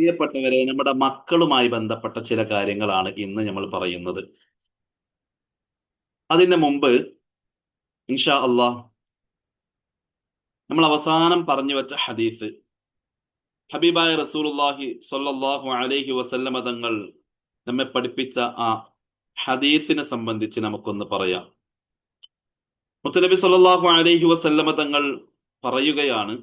പ്രിയപ്പെട്ടവരെ നമ്മുടെ മക്കളുമായി ബന്ധപ്പെട്ട ചില കാര്യങ്ങളാണ് ഇന്ന് നമ്മൾ പറയുന്നത്. അതിന് മുമ്പ് ഇൻഷാ അള്ളാ നമ്മൾ അവസാനം പറഞ്ഞു വെച്ച ഹദീസ് ഹബീബായ റസൂലുള്ളാഹി സ്വല്ലല്ലാഹു അലൈഹി വസല്ലമ തങ്ങൾ നമ്മെ പഠിപ്പിച്ച ആ ഹദീസിനെ സംബന്ധിച്ച് നമുക്കൊന്ന് പറയാം. മുത്തനബി സല്ലല്ലാഹു അലൈഹി വസല്ലമ തങ്ങൾ പറയുകയാണ്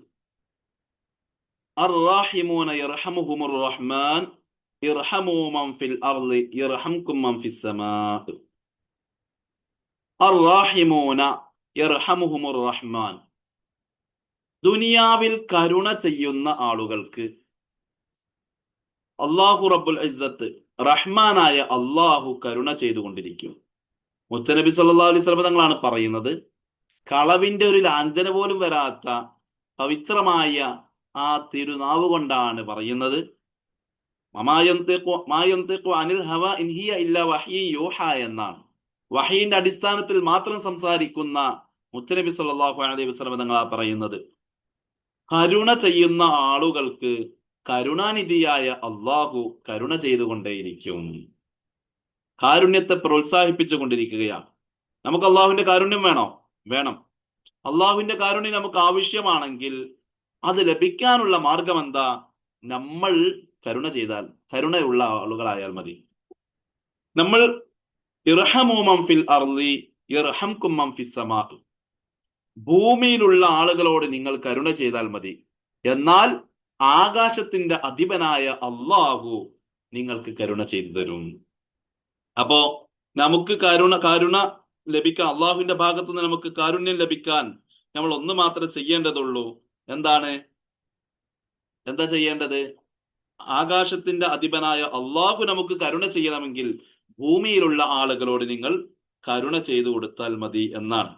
ദുനിയാവിൽ കരുണ ചെയ്യുന്ന ആളുകൾക്ക്. അള്ളാഹു റബ്ബുൽ ഇസ്സത്ത് റഹ്മാനായ അള്ളാഹു കരുണ ചെയ്തുകൊണ്ടിരിക്കും. മുത്തനബി സല്ലാ അലൈഹി സ്വലം തങ്ങളാണ് പറയുന്നത് കളവിന്റെ ഒരു ലാഞ്ചന പോലും വരാത്ത പവിത്രമായ ആ തിരുനാവ് കൊണ്ടാണ് പറയുന്നത്. അനിൽ ഹവ ഇൻഹിയ ഇല്ല യൂഹ എന്നാണ്. വഹീന്റെ അടിസ്ഥാനത്തിൽ മാത്രം സംസാരിക്കുന്ന മുത്തനബി സല്ലല്ലാഹു അലൈഹി വസ്ലം തങ്ങളാ പറയുന്നത്. കരുണ ചെയ്യുന്ന ആളുകൾക്ക് കരുണാനിധിയായ അള്ളാഹു കരുണ ചെയ്തുകൊണ്ടേയിരിക്കും. കാരുണ്യത്തെ പ്രോത്സാഹിപ്പിച്ചു കൊണ്ടിരിക്കുകയാണ്. നമുക്ക് അള്ളാഹുവിന്റെ കാരുണ്യം വേണോ? വേണം. അള്ളാഹുവിന്റെ കാരുണ്യം നമുക്ക് ആവശ്യമാണെങ്കിൽ അത് ലഭിക്കാനുള്ള മാർഗം എന്താ നമ്മൾ കരുണ ചെയ്താൽ കരുണയുള്ള ആളുകളായാൽ മതി. നമ്മൾ ഇർഹമോമം ഫിൽ അർലി ഇർഹംകുമ്മം ഫിസ്സമാ ഭൂമിയിലുള്ള ആളുകളോട് നിങ്ങൾ കരുണ ചെയ്താൽ മതി. എന്നാൽ ആകാശത്തിന്റെ അധിപനായ അള്ളാഹു നിങ്ങൾക്ക് കരുണ ചെയ്തു തരും. അപ്പോ നമുക്ക് കരുണ കരുണ ലഭിക്കാൻ അള്ളാഹുവിന്റെ ഭാഗത്തുനിന്ന് നമുക്ക് കാരുണ്യം ലഭിക്കാൻ നമ്മൾ ഒന്ന് മാത്രമേ ചെയ്യേണ്ടതുള്ളൂ. എന്താണ്? എന്താ ചെയ്യേണ്ടത്? ആകാശത്തിന്റെ അധിപനായ അള്ളാഹു നമുക്ക് കരുണ ചെയ്യണമെങ്കിൽ ഭൂമിയിലുള്ള ആളുകളോട് നിങ്ങൾ കരുണ ചെയ്തു കൊടുത്താൽ മതി എന്നാണ്.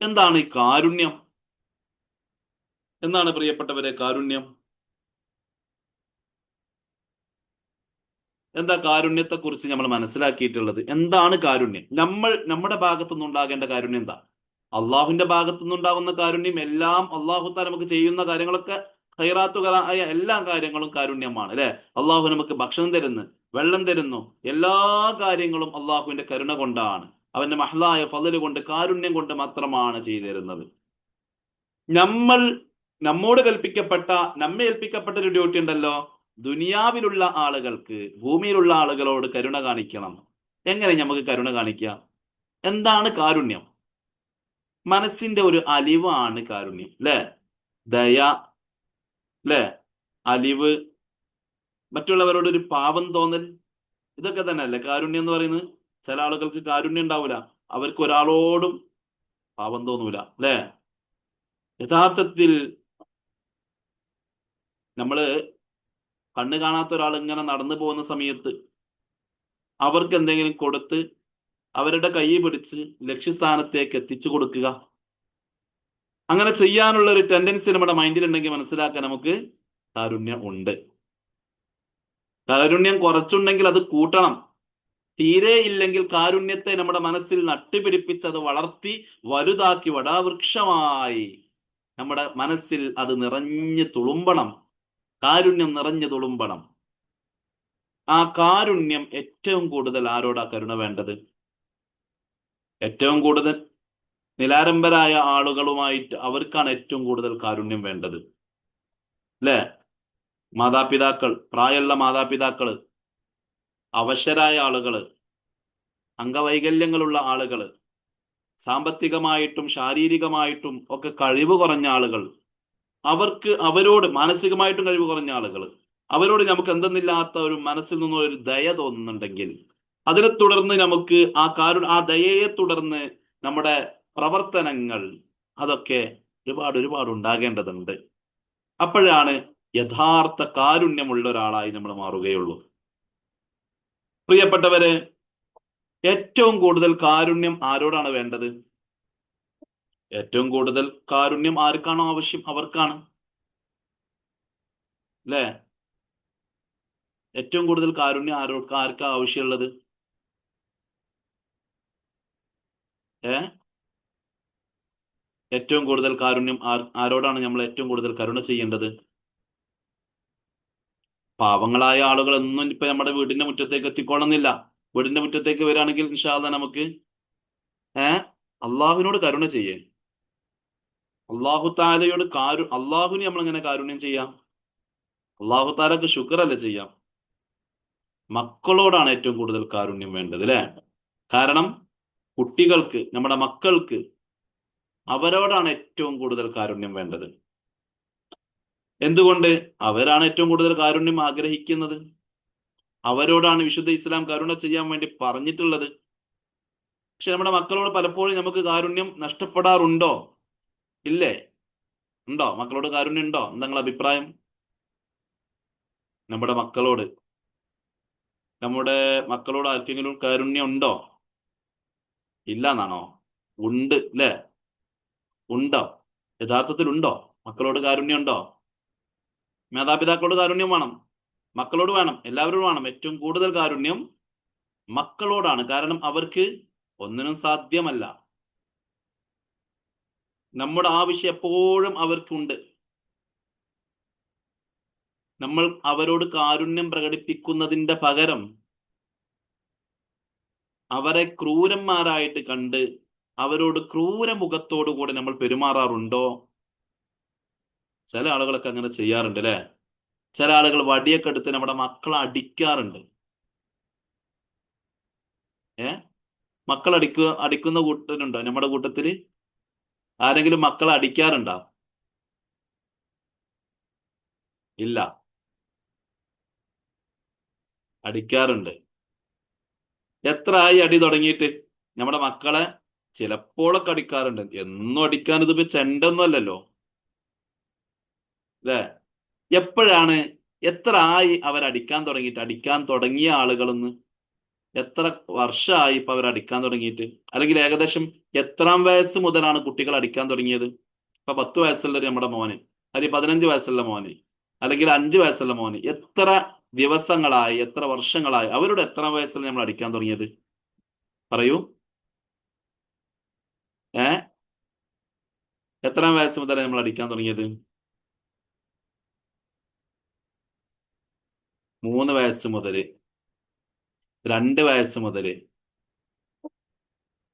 എന്താണ് ഈ കാരുണ്യം? എന്താണ് പ്രിയപ്പെട്ടവരെ കാരുണ്യം? എന്താ കാരുണ്യത്തെ കുറിച്ച് നമ്മൾ മനസ്സിലാക്കിയിട്ടുള്ളത്? എന്താണ് കാരുണ്യം? നമ്മൾ നമ്മുടെ ഭാഗത്തുനിന്ന് ഉണ്ടാകേണ്ട കാരുണ്യം എന്താ? അള്ളാഹുവിന്റെ ഭാഗത്തു നിന്നുണ്ടാകുന്ന കാരുണ്യം എല്ലാം അള്ളാഹു താല നമുക്ക് ചെയ്യുന്ന കാര്യങ്ങളൊക്കെ ഹൈറാത്തുകളായ എല്ലാ കാര്യങ്ങളും കാരുണ്യമാണ് അല്ലെ? അള്ളാഹു നമുക്ക് ഭക്ഷണം തരുന്നു വെള്ളം തരുന്നു എല്ലാ കാര്യങ്ങളും അള്ളാഹുവിന്റെ കരുണ കൊണ്ടാണ്. അവന്റെ മഹലായ ഫലല് കൊണ്ട് കാരുണ്യം കൊണ്ട് മാത്രമാണ് ചെയ്തിരുന്നത് നമ്മൾ നമ്മോട് കൽപ്പിക്കപ്പെട്ട നമ്മെ ഏൽപ്പിക്കപ്പെട്ട ഒരു ഡ്യൂട്ടി ഉണ്ടല്ലോ. ദുനിയാവിലുള്ള ആളുകൾക്ക് ഭൂമിയിലുള്ള ആളുകളോട് കരുണ കാണിക്കണം. എങ്ങനെ നമുക്ക് കരുണ കാണിക്കാം? എന്താണ് കാരുണ്യം? മനസ്സിന്റെ ഒരു അലിവാണ് കാരുണ്യം അല്ലെ ദയ അല്ലെ അലിവ് മറ്റുള്ളവരോട് ഒരു പാപം തോന്നൽ ഇതൊക്കെ തന്നെ അല്ലെ കാരുണ്യം എന്ന് പറയുന്നത്? ചില ആളുകൾക്ക് കാരുണ്യം ഉണ്ടാവില്ല അവർക്ക് ഒരാളോടും പാപം തോന്നൂല അല്ലെ യഥാർത്ഥത്തിൽ നമ്മൾ കണ്ണ് കാണാത്ത ഒരാൾ ഇങ്ങനെ നടന്നു പോകുന്ന സമയത്ത് അവർക്ക് എന്തെങ്കിലും കൊടുത്ത് അവരുടെ കൈ പിടിച്ച് ലക്ഷ്യസ്ഥാനത്തേക്ക് എത്തിച്ചു കൊടുക്കുക. അങ്ങനെ ചെയ്യാനുള്ള ഒരു ടെൻഡൻസി നമ്മുടെ മൈൻഡിൽ ഉണ്ടെങ്കിൽ മനസ്സിലാക്കാൻ നമുക്ക് കാരുണ്യം ഉണ്ട്. കാരുണ്യം കുറച്ചുണ്ടെങ്കിൽ അത് കൂട്ടണം. തീരെ ഇല്ലെങ്കിൽ കാരുണ്യത്തെ നമ്മുടെ മനസ്സിൽ നട്ടുപിടിപ്പിച്ച് അത് വളർത്തി വലുതാക്കി വടാവൃക്ഷമായി നമ്മുടെ മനസ്സിൽ അത് നിറഞ്ഞു തുളുമ്പണം. കാരുണ്യം നിറഞ്ഞു തുളുമ്പണം. ആ കാരുണ്യം ഏറ്റവും കൂടുതൽ ആരോടാ കരുണ വേണ്ടത്? ഏറ്റവും കൂടുതൽ നിലാരംബരായ ആളുകളുമായിട്ട് അവർക്കാണ് ഏറ്റവും കൂടുതൽ കാരുണ്യം വേണ്ടത്. അല്ലേ? മാതാപിതാക്കൾ പ്രായമുള്ള മാതാപിതാക്കൾ അവശരായ ആളുകൾ അംഗവൈകല്യങ്ങളുള്ള ആളുകൾ സാമ്പത്തികമായിട്ടും ശാരീരികമായിട്ടും ഒക്കെ കഴിവ് കുറഞ്ഞ ആളുകൾ അവർക്ക് അവരോട് മാനസികമായിട്ടും കഴിവ് കുറഞ്ഞ ആളുകൾ അവരോട് നമുക്ക് എന്തെന്നില്ലാത്ത ഒരു മനസ്സിൽ നിന്നൊരു ദയ തോന്നുന്നുണ്ടെങ്കിൽ അതിനെ തുടർന്ന് നമുക്ക് ആ കാരു ആ ദയയെ തുടർന്ന് നമ്മുടെ പ്രവർത്തനങ്ങൾ അതൊക്കെ ഒരുപാട് ഒരുപാട് ഉണ്ടാകേണ്ടതുണ്ട്. അപ്പോഴാണ് യഥാർത്ഥ കാരുണ്യമുള്ള ഒരാളായി നമ്മൾ മാറുകയുള്ളൂ. പ്രിയപ്പെട്ടവരെ ഏറ്റവും കൂടുതൽ കാരുണ്യം ആരോടാണ് വേണ്ടത്? ഏറ്റവും കൂടുതൽ കാരുണ്യം ആർക്കാണോ ആവശ്യം? അവർക്കാണ്. അല്ലേ? ഏറ്റവും കൂടുതൽ കാരുണ്യം ആരോർക്ക് ആർക്കാ ആവശ്യമുള്ളത് ഏ ഏറ്റവും കൂടുതൽ കാരുണ്യം ആരോടാണ് നമ്മൾ ഏറ്റവും കൂടുതൽ കരുണ ചെയ്യേണ്ടത്? പാവങ്ങളായ ആളുകൾ ഒന്നും ഇപ്പൊ നമ്മുടെ വീടിന്റെ മുറ്റത്തേക്ക് എത്തിക്കോണമെന്നില്ല വീടിന്റെ മുറ്റത്തേക്ക് വരാണെങ്കിൽ ഇൻഷാല്ല നമുക്ക് ഏ? അള്ളാഹുവിനോട് കരുണ ചെയ്യേ. അള്ളാഹു താലയോട് കാരു അള്ളാഹുവിന് നമ്മൾ എങ്ങനെ കാരുണ്യം ചെയ്യാം? അള്ളാഹു താലക്ക് അല്ല ചെയ്യാം. മക്കളോടാണ് ഏറ്റവും കൂടുതൽ കാരുണ്യം വേണ്ടത് അല്ലെ കാരണം കുട്ടികൾക്ക് നമ്മുടെ മക്കൾക്ക് അവരോടാണ് ഏറ്റവും കൂടുതൽ കാരുണ്യം വേണ്ടത്. എന്തുകൊണ്ട്? അവരാണ് ഏറ്റവും കൂടുതൽ കാരുണ്യം ആഗ്രഹിക്കുന്നത്. അവരോടാണ് വിശുദ്ധ ഇസ്ലാം കരുണ ചെയ്യാൻ വേണ്ടി പറഞ്ഞിട്ടുള്ളത്. പക്ഷെ നമ്മുടെ മക്കളോട് പലപ്പോഴും നമുക്ക് കാരുണ്യം നഷ്ടപ്പെടാറുണ്ടോ? ഇല്ലേ? ഉണ്ടോ? മക്കളോട് കാരുണ്യം ഉണ്ടോ? എന്താ അഭിപ്രായം? നമ്മുടെ മക്കളോട്. നമ്മുടെ മക്കളോട് ആർക്കെങ്കിലും കാരുണ്യം ഉണ്ടോ? ഇല്ല എന്നാണോ ഉണ്ട് അല്ലേ ഉണ്ടോ? യഥാർത്ഥത്തിൽ ഉണ്ടോ? മക്കളോട് കാരുണ്യം ഉണ്ടോ മാതാപിതാക്കളോട് കാരുണ്യം വേണം മക്കളോട് വേണം എല്ലാവരോടും വേണം. ഏറ്റവും കൂടുതൽ കാരുണ്യം മക്കളോടാണ്. കാരണം അവർക്ക് ഒന്നിനും സാധ്യമല്ല. നമ്മുടെ ആവശ്യം എപ്പോഴും അവർക്കുണ്ട്. നമ്മൾ അവരോട് കാരുണ്യം പ്രകടിപ്പിക്കുന്നതിന്റെ പകരം അവരെ ക്രൂരന്മാരായിട്ട് കണ്ട് അവരോട് ക്രൂരമുഖത്തോടു കൂടി നമ്മൾ പെരുമാറാറുണ്ടോ? ചില ആളുകളൊക്കെ അങ്ങനെ ചെയ്യാറുണ്ട് അല്ലെ? ചില ആളുകൾ വടിയൊക്കെ എടുത്ത് നമ്മുടെ മക്കളെ അടിക്കാറുണ്ട്. ഏ? മക്കൾ അടിക്കുക അടിക്കുന്ന കൂട്ടരുണ്ടോ? നമ്മുടെ കൂട്ടത്തിൽ ആരെങ്കിലും മക്കളെ അടിക്കാറുണ്ടോ? ഇല്ല. അടിക്കാറുണ്ട്. എത്ര ആയി അടി തുടങ്ങിയിട്ട്? നമ്മുടെ മക്കളെ ചിലപ്പോഴൊക്കെ അടിക്കാറുണ്ട്. എന്നും അടിക്കാൻ ഇതിപ്പോ ചെണ്ടൊന്നും അല്ലല്ലോ. അല്ലേ? എപ്പോഴാണ് എത്ര ആയി അവർ അടിക്കാൻ തുടങ്ങിയിട്ട്? അടിക്കാൻ തുടങ്ങിയ ആളുകളെന്ന്? എത്ര വർഷമായി ഇപ്പൊ അവർ അടിക്കാൻ തുടങ്ങിയിട്ട്? അല്ലെങ്കിൽ ഏകദേശം എത്രാം വയസ്സ് മുതലാണ് കുട്ടികൾ അടിക്കാൻ തുടങ്ങിയത്? ഇപ്പൊ പത്ത് വയസ്സുള്ള നമ്മുടെ മോന് അല്ലെങ്കിൽ പതിനഞ്ച് വയസ്സുള്ള മോന് അല്ലെങ്കിൽ അഞ്ച് വയസ്സുള്ള മോന് എത്ര ദിവസങ്ങളായി എത്ര വർഷങ്ങളായി അവരുടെ എത്ര വയസ്സിൽ നമ്മൾ അടിക്കാൻ തുടങ്ങിയത്? പറയൂ. ഏ? എത്ര വയസ്സ് മുതൽ നമ്മൾ അടിക്കാൻ തുടങ്ങിയത്? മൂന്ന് വയസ്സ് മുതൽ രണ്ട് വയസ്സ് മുതൽ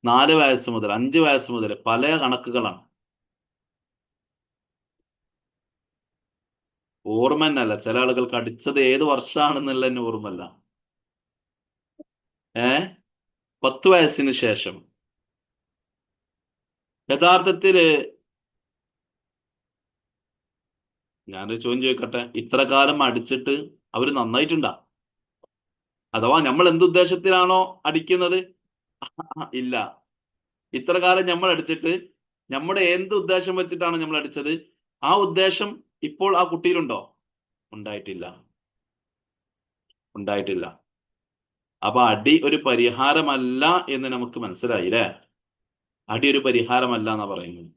നാല് വയസ്സ് മുതൽ അഞ്ച് വയസ്സ് മുതൽ പല കണക്കുകളാണ്. ഓർമ്മ തന്നെയല്ല ചില ആളുകൾക്ക് അടിച്ചത് ഏത് വർഷമാണെന്നുള്ള തന്നെ ഓർമ്മല്ല ഏ? പത്ത് വയസ്സിന് ശേഷം. യഥാർത്ഥത്തിൽ ഞാനൊരു ചോദ്യം ചോദിക്കട്ടെ? ഇത്ര കാലം അടിച്ചിട്ട് അവർ നന്നായിട്ടുണ്ടാ? അഥവാ നമ്മൾ എന്തുദ്ദേശത്തിലാണോ അടിക്കുന്നത്? ഇല്ല. ഇത്ര കാലം നമ്മൾ അടിച്ചിട്ട് നമ്മുടെ എന്ത് ഉദ്ദേശം വെച്ചിട്ടാണ് നമ്മൾ അടിച്ചത്? ആ ഉദ്ദേശം ഇപ്പോൾ ആ കുട്ടിയിലുണ്ടോ? ഉണ്ടായിട്ടില്ല. ഉണ്ടായിട്ടില്ല. അപ്പൊ അടി ഒരു പരിഹാരമല്ല എന്ന് നമുക്ക് മനസ്സിലായി അല്ലേ? അടി ഒരു പരിഹാരമല്ല എന്നാ പറയുന്നത്.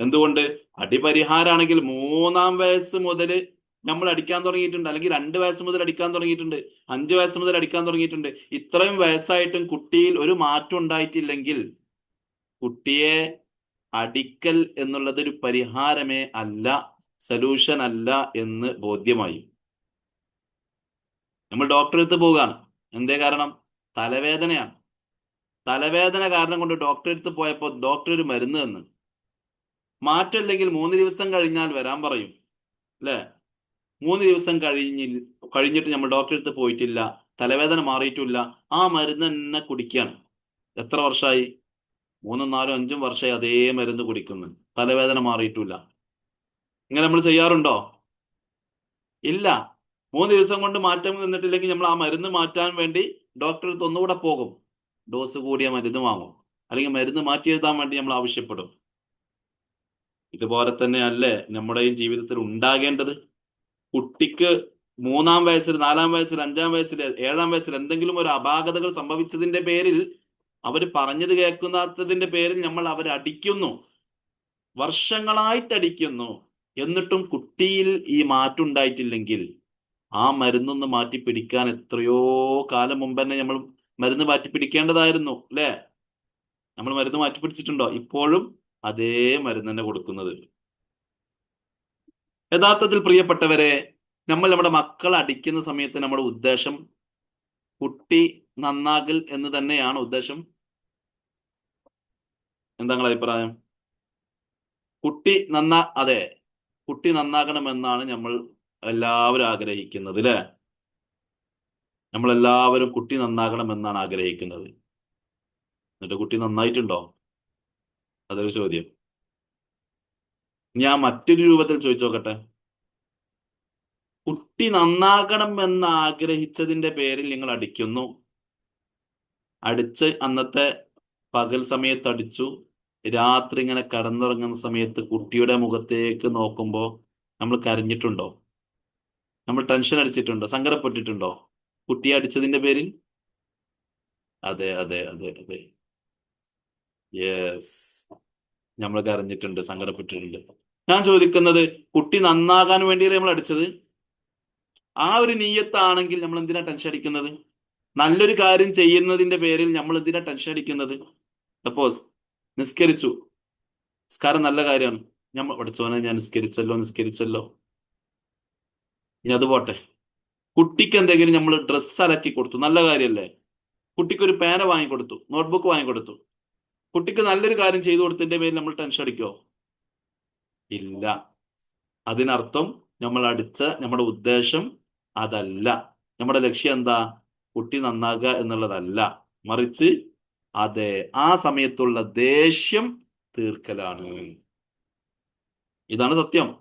എന്തുകൊണ്ട്? അടി പരിഹാരമാണെങ്കിൽ മൂന്നാം വയസ്സ് മുതൽ നമ്മൾ അടിക്കാൻ തുടങ്ങിയിട്ടുണ്ട്. അല്ലെങ്കിൽ രണ്ട് വയസ്സ് മുതൽ അടിക്കാൻ തുടങ്ങിയിട്ടുണ്ട്. അഞ്ച് വയസ്സ് മുതൽ അടിക്കാൻ തുടങ്ങിയിട്ടുണ്ട്. ഇത്രയും വയസ്സായിട്ടും കുട്ടിയിൽ ഒരു മാറ്റം ഉണ്ടായിട്ടില്ലെങ്കിൽ കുട്ടിയെ അടിക്കൽ എന്നുള്ളത് ഒരു പരിഹാരമേ അല്ല. സൊല്യൂഷൻ അല്ല എന്ന് ബോധ്യമായി. നമ്മൾ ഡോക്ടറെ അടുത്ത് പോവുകയാണ്. എന്തേ കാരണം? തലവേദനയാണ്. തലവേദന കാരണം കൊണ്ട് ഡോക്ടറെ അടുത്ത് പോയപ്പോൾ ഡോക്ടർ ഒരു മരുന്ന് തന്ന്. മാറ്റമില്ലെങ്കിൽ മൂന്ന് ദിവസം കഴിഞ്ഞാൽ വരാൻ പറയും. അല്ലേ? മൂന്ന് ദിവസം കഴിഞ്ഞി കഴിഞ്ഞിട്ട് നമ്മൾ ഡോക്ടറെ അടുത്ത് പോയിട്ടില്ല. തലവേദന മാറിയിട്ടില്ല. ആ മരുന്ന് തന്നെ കുടിക്കുകയാണ്. എത്ര വർഷമായി? മൂന്നും നാലും അഞ്ചും വർഷമായി അതേ മരുന്ന് കുടിക്കുന്നു. തലവേദന മാറിയിട്ടില്ല. ഇങ്ങനെ നമ്മൾ ചെയ്യാറുണ്ടോ? ഇല്ല. മൂന്ന് ദിവസം കൊണ്ട് മാറ്റം നിന്നിട്ടില്ലെങ്കിൽ നമ്മൾ ആ മരുന്ന് മാറ്റാൻ വേണ്ടി ഡോക്ടറെ അടുത്ത് ഒന്നുകൂടെ പോകും. ഡോസ് കൂടിയ മരുന്ന് വാങ്ങും. അല്ലെങ്കിൽ മരുന്ന് മാറ്റി എഴുതാൻ വേണ്ടി നമ്മൾ ആവശ്യപ്പെടും. ഇതുപോലെ തന്നെ അല്ലേ നമ്മുടെയും ജീവിതത്തിൽ ഉണ്ടാകേണ്ടത്? കുട്ടിക്ക് മൂന്നാം വയസ്സിൽ നാലാം വയസ്സിൽ അഞ്ചാം വയസ്സിൽ ഏഴാം വയസ്സിൽ എന്തെങ്കിലും ഒരു അപാകതകൾ സംഭവിച്ചതിന്റെ പേരിൽ അവർ പറഞ്ഞത് കേൾക്കുന്നതിന്റെ പേരിൽ നമ്മൾ അവരെ അടിക്കുന്നു. വർഷങ്ങളായിട്ട് അടിക്കുന്നു. എന്നിട്ടും കുട്ടിയിൽ ഈ മാറ്റം ഉണ്ടായിട്ടില്ലെങ്കിൽ ആ മരുന്നൊന്ന് മാറ്റി പിടിക്കാൻ എത്രയോ കാലം മുമ്പ് തന്നെ നമ്മൾ മരുന്ന് മാറ്റി പിടിക്കേണ്ടതായിരുന്നു അല്ലേ? നമ്മൾ മരുന്ന് മാറ്റി പിടിച്ചിട്ടുണ്ടോ ഇപ്പോഴും അതേ മരുന്ന് തന്നെ കൊടുക്കുന്നത്. യഥാർത്ഥത്തിൽ പ്രിയപ്പെട്ടവരെ നമ്മൾ നമ്മുടെ മക്കൾ അടിക്കുന്ന സമയത്ത് നമ്മുടെ ഉദ്ദേശം കുട്ടി നന്നാകൽ എന്ന് തന്നെയാണ് ഉദ്ദേശം. എന്താ നിങ്ങളുടെ അഭിപ്രായം? കുട്ടി നന്നാ അതെ കുട്ടി നന്നാകണമെന്നാണ് നമ്മൾ എല്ലാവരും ആഗ്രഹിക്കുന്നത് അല്ലേ നമ്മൾ എല്ലാവരും കുട്ടി നന്നാകണമെന്നാണ് ആഗ്രഹിക്കുന്നത്. എന്നിട്ട് കുട്ടി നന്നായിട്ടുണ്ടോ? അതൊരു ചോദ്യം. ഞാൻ മറ്റൊരു രൂപത്തിൽ ചോദിച്ചു നോക്കട്ടെ. കുട്ടി നന്നാകണം എന്ന് ആഗ്രഹിച്ചതിന്റെ പേരിൽ നിങ്ങൾ അടിക്കുന്നു. അടിച്ച് അന്നത്തെ പകൽ സമയത്ത് അടിച്ചു. രാത്രി ഇങ്ങനെ കടന്നുറങ്ങുന്ന സമയത്ത് കുട്ടിയുടെ മുഖത്തേക്ക് നോക്കുമ്പോൾ നമ്മൾ കരഞ്ഞിട്ടുണ്ടോ? നമ്മൾ ടെൻഷൻ അടിച്ചിട്ടുണ്ടോ? സങ്കടപ്പെട്ടിട്ടുണ്ടോ? കുട്ടിയെ അടിച്ചതിന്റെ പേരിൽ? അതെ അതെ അതെ അതെ. യെസ് നമ്മൾ കരഞ്ഞിട്ടുണ്ട് സങ്കടപ്പെട്ടിട്ടുണ്ട്. ഞാൻ ചോദിക്കുന്നത് കുട്ടി നന്നാകാൻ വേണ്ടിയല്ലേ നമ്മൾ അടിച്ചത്? ആ ഒരു നീയത്താണെങ്കിൽ നമ്മൾ എന്തിനാ ടെൻഷൻ അടിക്കുന്നത്? നല്ലൊരു കാര്യം ചെയ്യുന്നതിന്റെ പേരിൽ നമ്മൾ എന്തിനാ ടെൻഷൻ അടിക്കുന്നത്? സപ്പോസ് നിസ്കരിച്ചു. നിസ്കാരം നല്ല കാര്യമാണ്. ഞാൻ പഠിച്ചോനെ ഞാൻ നിസ്കരിച്ചല്ലോ നിസ്കരിച്ചല്ലോ. ഇനി അത് പോട്ടെ. കുട്ടിക്ക് എന്തെങ്കിലും നമ്മൾ ഡ്രസ്സ് അലക്കി കൊടുത്തു. നല്ല കാര്യമല്ലേ? കുട്ടിക്ക് ഒരു പേന വാങ്ങിക്കൊടുത്തു നോട്ട്ബുക്ക് വാങ്ങിക്കൊടുത്തു കുട്ടിക്ക് നല്ലൊരു കാര്യം ചെയ്തു കൊടുത്തതിന്റെ പേരിൽ നമ്മൾ ടെൻഷൻ അടിക്കോ ഇല്ല. അതിനർത്ഥം നമ്മൾ അടിച്ച നമ്മുടെ ഉദ്ദേശം അതല്ല. നമ്മുടെ ലക്ഷ്യം എന്താ? കുട്ടി നന്നാകുക എന്നുള്ളതല്ല. മറിച്ച് അതെ ആ സമയത്തുള്ള ദേഷ്യം തീർക്കലാണ്. ഇതാണ് സത്യം.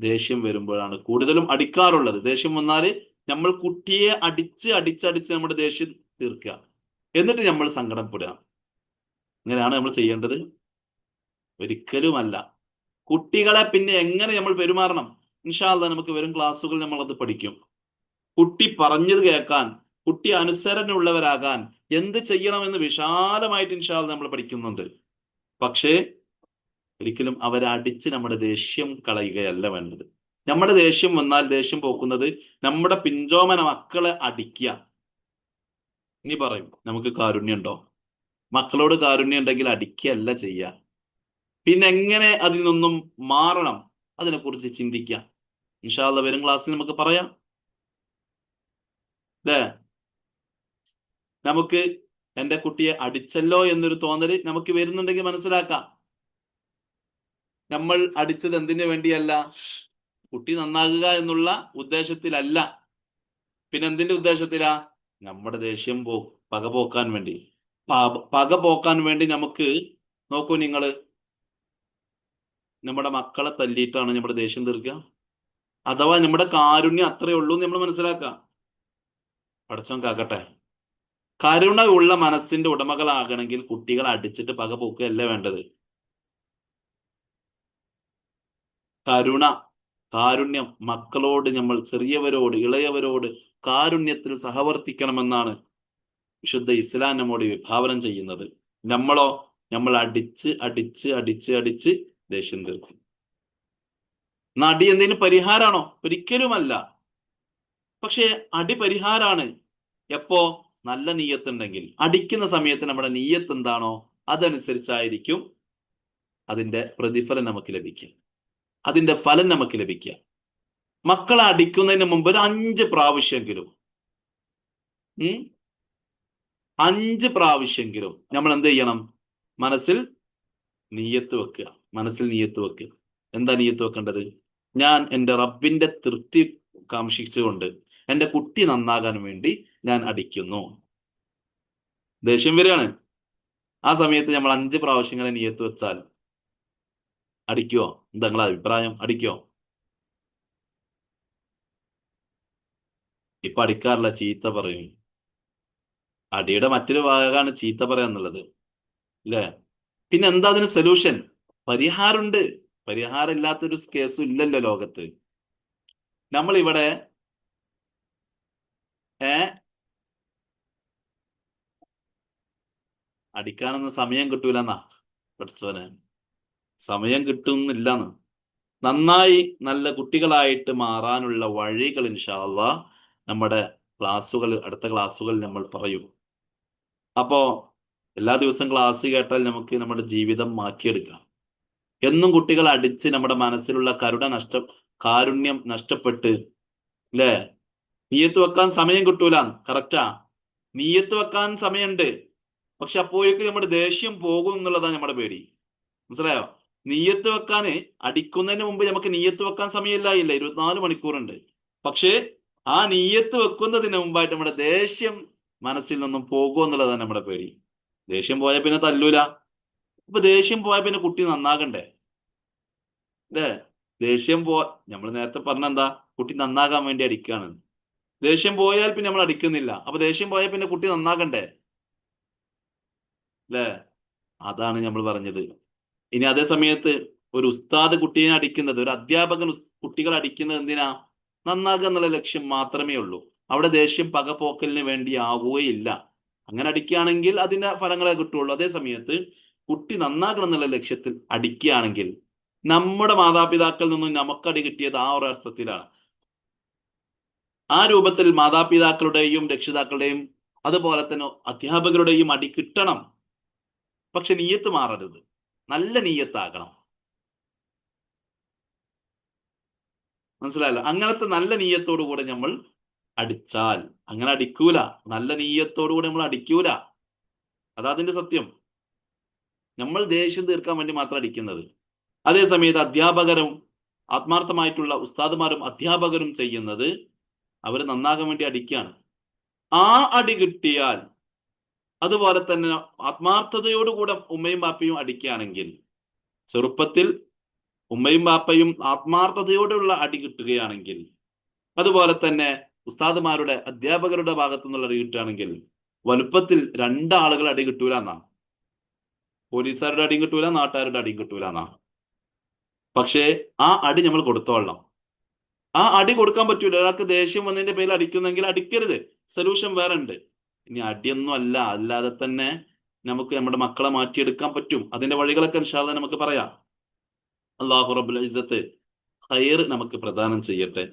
ദേഷ്യം വരുമ്പോഴാണ് കൂടുതലും അടിക്കാറുള്ളത്. ദേഷ്യം വന്നാൽ നമ്മൾ കുട്ടിയെ അടിച്ച് അടിച്ചടിച്ച് നമ്മുടെ ദേഷ്യം തീർക്കുക. എന്നിട്ട് നമ്മൾ സങ്കടപ്പെടുക. ഇങ്ങനെയാണ് നമ്മൾ ചെയ്യേണ്ടത്. ഒരിക്കലുമല്ല. കുട്ടികളെ പിന്നെ എങ്ങനെ നമ്മൾ പെരുമാറണം? ഇൻഷാല്ല നമുക്ക് വരും ക്ലാസ്സുകൾ നമ്മൾ അത് പഠിക്കും. കുട്ടി പറഞ്ഞത് കേൾക്കാൻ കുട്ടി അനുസരണയുള്ളവരാകാൻ എന്ത് ചെയ്യണമെന്ന് വിശാലമായിട്ട് ഇൻഷാൽ നമ്മൾ പഠിക്കുന്നുണ്ട്. പക്ഷേ ഒരിക്കലും അവരെ അടിച്ച് നമ്മുടെ ദേഷ്യം കളയുകയല്ല വേണ്ടത്. നമ്മുടെ ദേഷ്യം വന്നാൽ ദേഷ്യം പോക്കുന്നത് നമ്മുടെ പിഞ്ചോമന മക്കളെ അടിക്കുക. ഇനി പറയും നമുക്ക് കാരുണ്യം ഉണ്ടോ മക്കളോട് കാരുണ്യം ഉണ്ടെങ്കിൽ അടിക്കുകയല്ല ചെയ്യുക. പിന്നെ എങ്ങനെ അതിൽ നിന്നും മാറണം? അതിനെക്കുറിച്ച് ചിന്തിക്കാം ഇൻഷാല്ല വരും ക്ലാസ്സിൽ നമുക്ക് പറയാം. അല്ലേ? നമുക്ക് എന്റെ കുട്ടിയെ അടിച്ചല്ലോ എന്നൊരു തോന്നൽ നമുക്ക് വരുന്നുണ്ടെങ്കിൽ മനസ്സിലാക്കാം. നമ്മൾ അടിച്ചത് എന്തിനു വേണ്ടിയല്ല? കുട്ടി നന്നാകുക എന്നുള്ള ഉദ്ദേശത്തിലല്ല. പിന്നെ എന്തിന്റെ ഉദ്ദേശത്തിലാ? നമ്മുടെ ദേഷ്യം പോ പക പോക്കാൻ വേണ്ടി. പക പോക്കാൻ വേണ്ടി നമുക്ക് നോക്കൂ നിങ്ങൾ നമ്മുടെ മക്കളെ തല്ലിയിട്ടാണ് നമ്മുടെ ദേഷ്യം തീർക്കുക. അഥവാ നമ്മുടെ കാരുണ്യം അത്രയേ ഉള്ളൂ എന്ന് നമ്മൾ മനസ്സിലാക്കാം. പഠിച്ചോൻ കാക്കട്ടെ. കരുണ ഉള്ള മനസ്സിന്റെ ഉടമകളാകണമെങ്കിൽ കുട്ടികളെ അടിച്ചിട്ട് പക പോക്കുകയല്ല വേണ്ടത്? കരുണ കാരുണ്യം മക്കളോട് നമ്മൾ ചെറിയവരോട് ഇളയവരോട് കാരുണ്യത്തിൽ സഹവർത്തിക്കണമെന്നാണ് വിശുദ്ധ ഇസ്ലാം നമ്മോട് വിഭാവനം ചെയ്യുന്നത്. നമ്മളോ നമ്മൾ അടിച്ച് അടിച്ച് അടിച്ച് അടിച്ച് ദേഷ്യം തീർക്കും. നടി എന്തെങ്കിലും പരിഹാരാണോ? ഒരിക്കലുമല്ല. പക്ഷേ അടി പരിഹാരാണ് എപ്പോ? നല്ല നീയത്തുണ്ടെങ്കിൽ അടിക്കുന്ന സമയത്ത് നമ്മുടെ നീയത്ത് എന്താണോ അതനുസരിച്ചായിരിക്കും അതിന്റെ പ്രതിഫലം നമുക്ക് ലഭിക്കുക. അതിന്റെ ഫലം നമുക്ക് ലഭിക്കുക. മക്കളെ അടിക്കുന്നതിന് മുമ്പ് ഒരു അഞ്ച് പ്രാവശ്യമെങ്കിലും അഞ്ച് പ്രാവശ്യമെങ്കിലും നമ്മൾ എന്ത് ചെയ്യണം? മനസ്സിൽ നീയത്ത് വെക്കുക. മനസ്സിൽ നീയത്ത് വെക്കുക. എന്താ നീയത്ത് വെക്കേണ്ടത്? ഞാൻ എന്റെ റബ്ബിന്റെ തൃപ്തി കാംക്ഷിച്ചുകൊണ്ട് എന്റെ കുട്ടി നന്നാകാൻ വേണ്ടി ഞാൻ അടിക്കുന്നു. ദേഷ്യം വരികയാണ്. ആ സമയത്ത് നമ്മൾ അഞ്ച് പ്രാവശ്യങ്ങളെ നീയത്ത് വെച്ചാൽ അടിക്കുവോ? എന്താ അഭിപ്രായം? അടിക്കോ ഇപ്പൊ അടിക്കാറില്ല ചീത്ത പറയും. അടിയുടെ മറ്റൊരു ഭാഗമാണ് ചീത്ത പറയാന്നുള്ളത് അല്ലേ പിന്നെ എന്താ അതിന് സൊല്യൂഷൻ പരിഹാരമുണ്ട്. പരിഹാരം ഇല്ലാത്തൊരു കേസും ഇല്ലല്ലോ ലോകത്ത്. നമ്മൾ ഇവിടെ ഏ? അടിക്കാനൊന്നും സമയം കിട്ടൂലെന്നാ പഠിച്ചവന്. സമയം കിട്ടുന്നില്ലെന്ന്. നന്നായി നല്ല കുട്ടികളായിട്ട് മാറാനുള്ള വഴികൾ ഇൻഷാല്ല നമ്മുടെ ക്ലാസ്സുകൾ അടുത്ത ക്ലാസ്സുകൾ നമ്മൾ പറയും. അപ്പോ എല്ലാ ദിവസവും ക്ലാസ് കേട്ടാൽ നമുക്ക് നമ്മുടെ ജീവിതം മാറ്റിയെടുക്കാം. എന്നും കുട്ടികൾ അടിച്ച് നമ്മുടെ മനസ്സിലുള്ള കരുണ നഷ്ട കാരുണ്യം നഷ്ടപ്പെട്ട് അല്ലേ നീയത്ത് വെക്കാൻ സമയം കിട്ടൂല കറക്റ്റാ നീയത്ത് വെക്കാൻ സമയമുണ്ട്. പക്ഷെ അപ്പോഴേക്ക് നമ്മുടെ ദേഷ്യം പോകും എന്നുള്ളതാണ് നമ്മുടെ പേടി. മനസ്സിലായോ? നീയത്ത് വെക്കാന് അടിക്കുന്നതിന് മുമ്പ് നമുക്ക് നീയത്ത് വെക്കാൻ സമയമില്ല ഇല്ല. ഇരുപത്തിനാല് മണിക്കൂറുണ്ട്. പക്ഷേ ആ നീയത്ത് വെക്കുന്നതിന് മുമ്പായിട്ട് നമ്മുടെ ദേഷ്യം മനസ്സിൽ നിന്നും പോകും എന്നുള്ളതാണ് നമ്മുടെ പേടി. ദേഷ്യം പോയാൽ പിന്നെ തല്ലൂല. അപ്പൊ ദേഷ്യം പോയാൽ പിന്നെ കുട്ടി നന്നാകണ്ടേ? അല്ലേ? ദേഷ്യം പോ നമ്മൾ നേരത്തെ പറഞ്ഞ എന്താ? കുട്ടി നന്നാകാൻ വേണ്ടി അടിക്കാണ് ദേഷ്യം പോയാൽ പിന്നെ നമ്മൾ അടിക്കുന്നില്ല. അപ്പൊ ദേഷ്യം പോയാൽ പിന്നെ കുട്ടി നന്നാക്കണ്ടേ? അല്ലേ? അതാണ് നമ്മൾ പറഞ്ഞത്. ഇനി അതേ സമയത്ത് ഒരു ഉസ്താദ് കുട്ടീനെ അടിക്കുന്നത് ഒരു അധ്യാപകൻ കുട്ടികളെ അടിക്കുന്നത് എന്തിനാ? നന്നാകുക എന്നുള്ള ലക്ഷ്യം മാത്രമേ ഉള്ളൂ. അവിടെ ദേഷ്യം പകപോക്കലിന് വേണ്ടി ആവുകയില്ല. അങ്ങനെ അടിക്കുകയാണെങ്കിൽ അതിന്റെ ഫലങ്ങളെ കിട്ടുള്ളൂ അതേ സമയത്ത് കുട്ടി നന്നാകണം എന്നുള്ള ലക്ഷ്യത്തിൽ അടിക്കുകയാണെങ്കിൽ നമ്മുടെ മാതാപിതാക്കളിൽ നിന്നും നമുക്കടി കിട്ടിയത് ആ ഒരു അർത്ഥത്തിലാണ് ആ രൂപത്തിൽ മാതാപിതാക്കളുടെയും രക്ഷിതാക്കളുടെയും അതുപോലെ തന്നെ അധ്യാപകരുടെയും അടി കിട്ടണം. പക്ഷെ നീയത്ത് മാറരുത്. നല്ല നീയത്താകണം. മനസ്സിലായല്ലോ? അങ്ങനത്തെ നല്ല നീയത്തോടു കൂടെ നമ്മൾ അടിച്ചാൽ. അങ്ങനെ അടിക്കൂല. നല്ല നീയത്തോടു കൂടെ നമ്മൾ അടിക്കൂല. അതാ അതിന്റെ സത്യം. നമ്മൾ ദേഷ്യം തീർക്കാൻ വേണ്ടി മാത്രം അടിക്കുന്നത്. അതേ സമയത്ത് അധ്യാപകരും ആത്മാർത്ഥമായിട്ടുള്ള ഉസ്താദുമാരും അധ്യാപകരും ചെയ്യുന്നത് അവർ നന്നാകാൻ വേണ്ടി അടിക്കുകയാണ് ആ അടി കിട്ടിയാൽ അതുപോലെ തന്നെ ആത്മാർത്ഥതയോടുകൂടെ ഉമ്മയും ബാപ്പയും അടിക്കുകയാണെങ്കിൽ ചെറുപ്പത്തിൽ ഉമ്മയും ബാപ്പയും ആത്മാർത്ഥതയോടുള്ള അടി കിട്ടുകയാണെങ്കിൽ അതുപോലെ തന്നെ ഉസ്താദുമാരുടെ അധ്യാപകരുടെ ഭാഗത്തു നിന്നുള്ള അടി കിട്ടുകയാണെങ്കിൽ വലുപ്പത്തിൽ രണ്ടാളുകൾ അടി കിട്ടൂല എന്നാ. പോലീസുകാരുടെ അടിയും കിട്ടൂല നാട്ടുകാരുടെ അടിയും കിട്ടൂല എന്നാ. പക്ഷേ ആ അടി നമ്മൾ കൊടുത്തോളണം. ആ അടി കൊടുക്കാൻ പറ്റൂല. ഒരാൾക്ക് ദേഷ്യം വന്നതിന്റെ പേരിൽ അടിക്കുന്നെങ്കിൽ അടിക്കരുത്. സൊല്യൂഷൻ വേറെ ഉണ്ട് ഇനി അടിയൊന്നും അല്ല. അല്ലാതെ തന്നെ നമുക്ക് നമ്മുടെ മക്കളെ മാറ്റിയെടുക്കാൻ പറ്റും. അതിന്റെ വഴികളൊക്കെ ഇൻഷാല്ല നമുക്ക് പറയാം. അള്ളാഹു റബുൽ ഇസ്സത്ത് ഖൈർ നമുക്ക് പ്രദാനം ചെയ്യട്ടെ.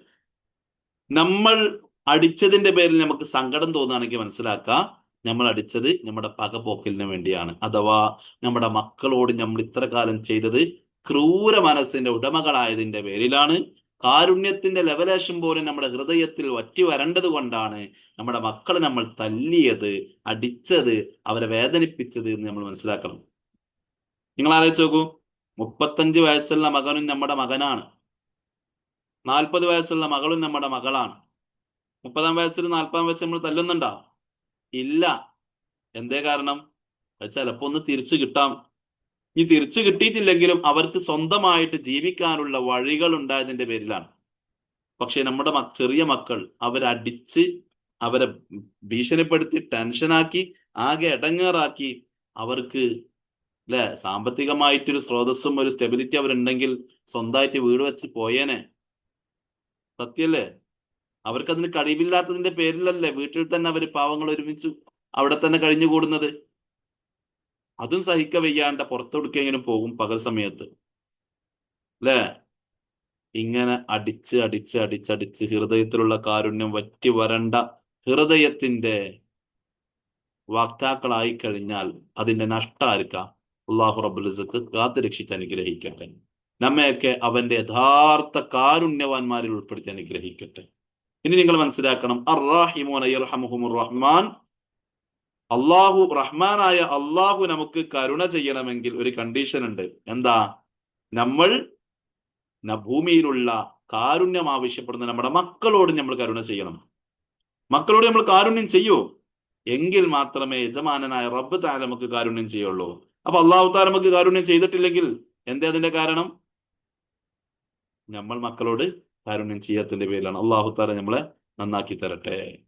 നമ്മൾ അടിച്ചതിന്റെ പേരിൽ നമുക്ക് സങ്കടം തോന്നുകയാണെങ്കിൽ മനസ്സിലാക്കുക നമ്മൾ അടിച്ചത് നമ്മുടെ പകപോക്കലിന് വേണ്ടിയാണ്. അഥവാ നമ്മുടെ മക്കളോട് നമ്മൾ ഇത്ര കാലം ചെയ്തത് ക്രൂര മനസ്സിന്റെ ഉടമകളായതിന്റെ പേരിലാണ്. കാരുണ്യത്തിന്റെ ലെവലേഷൻ പോലും നമ്മുടെ ഹൃദയത്തിൽ വറ്റി വരേണ്ടത് കൊണ്ടാണ് നമ്മുടെ മക്കളെ നമ്മൾ തല്ലിയത് അടിച്ചത് അവരെ വേദനിപ്പിച്ചത് എന്ന് നമ്മൾ മനസ്സിലാക്കണം. നിങ്ങൾ ആലോചിച്ച് നോക്കൂ. മുപ്പത്തഞ്ച് വയസ്സുള്ള മകനും നമ്മുടെ മകനാണ്. നാൽപ്പത് വയസ്സുള്ള മകളും നമ്മുടെ മകളാണ്. മുപ്പതാം വയസ്സിൽ നാൽപ്പതാം വയസ്സിൽ നമ്മൾ തല്ലുന്നുണ്ടോ? ഇല്ല. എന്തേ കാരണം? ചിലപ്പോ ഒന്ന് തിരിച്ചു കിട്ടാം. ഈ തിരിച്ചു കിട്ടിയിട്ടില്ലെങ്കിലും അവർക്ക് സ്വന്തമായിട്ട് ജീവിക്കാനുള്ള വഴികൾ ഉണ്ടായതിന്റെ പേരിലാണ്. പക്ഷെ നമ്മുടെ ചെറിയ മക്കൾ അവരടിച്ച് അവരെ ഭീഷണിപ്പെടുത്തി ടെൻഷനാക്കി ആകെ ഇടങ്ങേറാക്കി അവർക്ക് അല്ലെ സാമ്പത്തികമായിട്ടൊരു സ്രോതസ്സും ഒരു സ്റ്റെബിലിറ്റി അവരുണ്ടെങ്കിൽ സ്വന്തമായിട്ട് വീട് വെച്ച് പോയേനെ. സത്യല്ലേ? അവർക്ക് അതിന് കഴിവില്ലാത്തതിന്റെ പേരിലല്ലേ വീട്ടിൽ തന്നെ അവർ പാവങ്ങൾ ഒരുമിച്ച് അവിടെ തന്നെ കഴിഞ്ഞുകൂടുന്നത്? അതും സഹിക്ക വയ്യാണ്ട പുറത്തെടുക്കെങ്കിലും പോകും പകൽ സമയത്ത്. അല്ലേ ഇങ്ങനെ അടിച്ച് അടിച്ച് അടിച്ചടിച്ച് ഹൃദയത്തിലുള്ള കാരുണ്യം വറ്റി വരണ്ട ഹൃദയത്തിന്റെ വാക്താക്കളായി കഴിഞ്ഞാൽ അതിന്റെ നഷ്ടായിരിക്കാം അള്ളാഹു റബുലിസക്ക് കാത്തു രക്ഷിച്ച് അനുഗ്രഹിക്കട്ടെ. നമ്മയൊക്കെ അവന്റെ യഥാർത്ഥ കാരുണ്യവാന്മാരിൽ ഉൾപ്പെടുത്തി അനുഗ്രഹിക്കട്ടെ. ഇനി നിങ്ങൾ മനസ്സിലാക്കണം അർറാഹിമോൻ റഹ്മാൻ അള്ളാഹു റഹ്മാനായ അള്ളാഹു നമുക്ക് കരുണ ചെയ്യണമെങ്കിൽ ഒരു കണ്ടീഷൻ ഉണ്ട്. എന്താ? നമ്മൾ ഭൂമിയിലുള്ള കാരുണ്യം ആവശ്യപ്പെടുന്ന നമ്മുടെ മക്കളോട് നമ്മൾ കരുണ ചെയ്യണം. മക്കളോട് നമ്മൾ കാരുണ്യം ചെയ്യൂ? എങ്കിൽ മാത്രമേ യജമാനായ റബ്ബ് താര നമുക്ക് കാരുണ്യം ചെയ്യുള്ളൂ. അപ്പൊ അള്ളാഹു താര നമുക്ക് കാരുണ്യം ചെയ്തിട്ടില്ലെങ്കിൽ എന്തേ അതിന്റെ കാരണം? നമ്മൾ മക്കളോട് കാരുണ്യം ചെയ്യാത്തതിന്റെ പേരിലാണ്. അള്ളാഹു താര നമ്മളെ നന്നാക്കി തരട്ടെ.